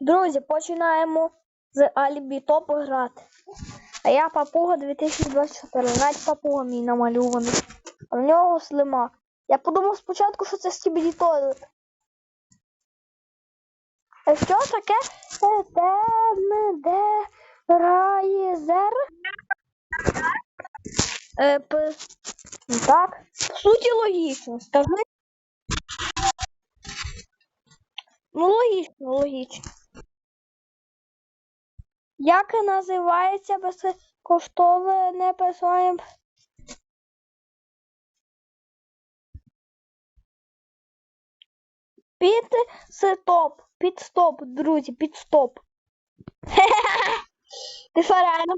Друзі, починаємо з Алібі Топ грати. А я папуга 2024. Навіть папуга мій намальований. А в нього слимак. Я подумав спочатку, що це Скібіді Тойлет. А що таке темне де райзер? Е, п... Так. В суті логічно. Скажи. Ну, логічно, логічно. Як називається безкоштовне персональне Під стоп, під стоп, друзі, під стоп. Ти що реально?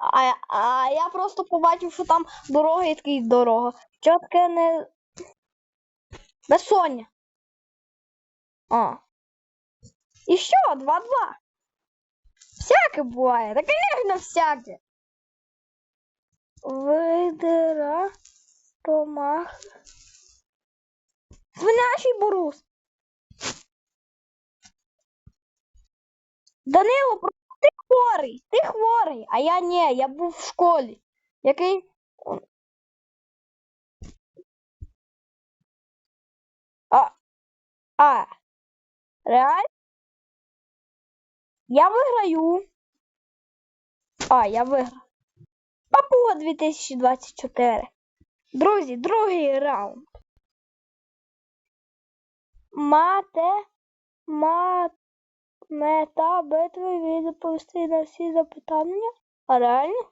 А, а я просто побачив, що там дорога і такий дорога. Що таке не. Безсоння. А. І що? 2-2. Всяке буває. Та, конечно, всяке. Видера помах. Свинячий бурус. Данило, ти хворий. Ти хворий, а я ні, я був в школі. Який. А. А. Реально? Я виграю. А, я виграв. Папуга 2024. Друзі, другий раунд. Мате. Мат. Мета битви відповісти на всі запитання. А реально?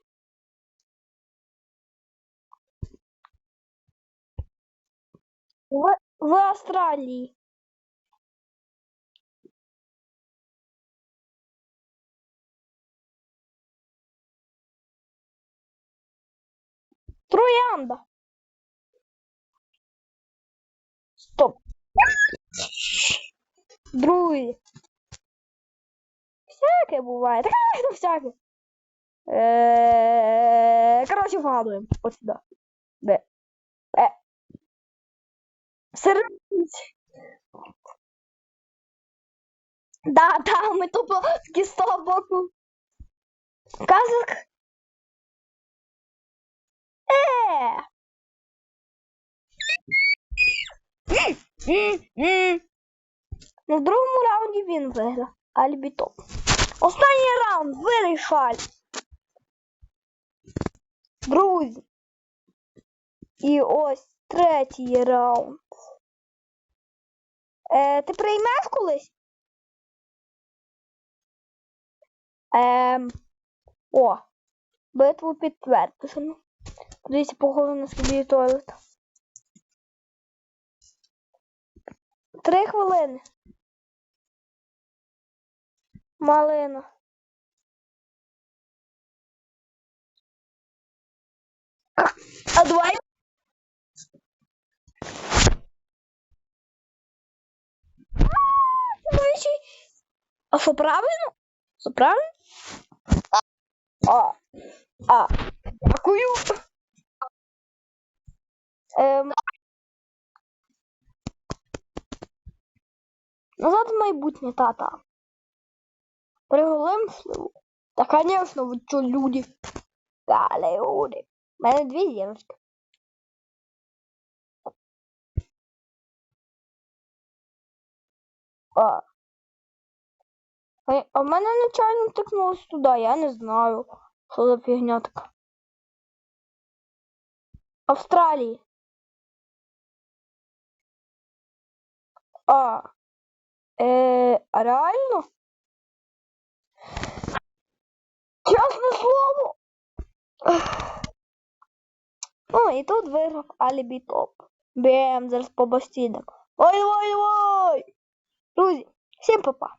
В, в Австралії. Троянда. Стоп. Друзі. Всяке буває. Та, конечно, всяке. Е, Короче, вгадуємо. Ось сюди. Де? Е. Да, да, ми тупо з того боку. Казак. Е. Ну, в другому раунді він виграв. Альбі топ. Останній раунд вирішаль. Друзі. І ось третій раунд. Е, ти приймеш колись? Ем. О. Битву підтверджено. Подивіться, похоже на собі туалет. Три хвилини. Малина. А давай. А що правильно? Що правильно? А. А. Дякую. Ем. Назад в майбутнє, тата. Приголимшливо. Та, конечно, ви що, люди. Та, люди. У мене дві зірочки. А. А в мене нечайно тикнулось туди, я не знаю, що за фігня така. Австралії. А. Е, а реально? Чесне слово. Ну, і тут виграв Алібі Топ. БМ зараз по бастінок. Ой, ой, ой! Друзі, всім па-па.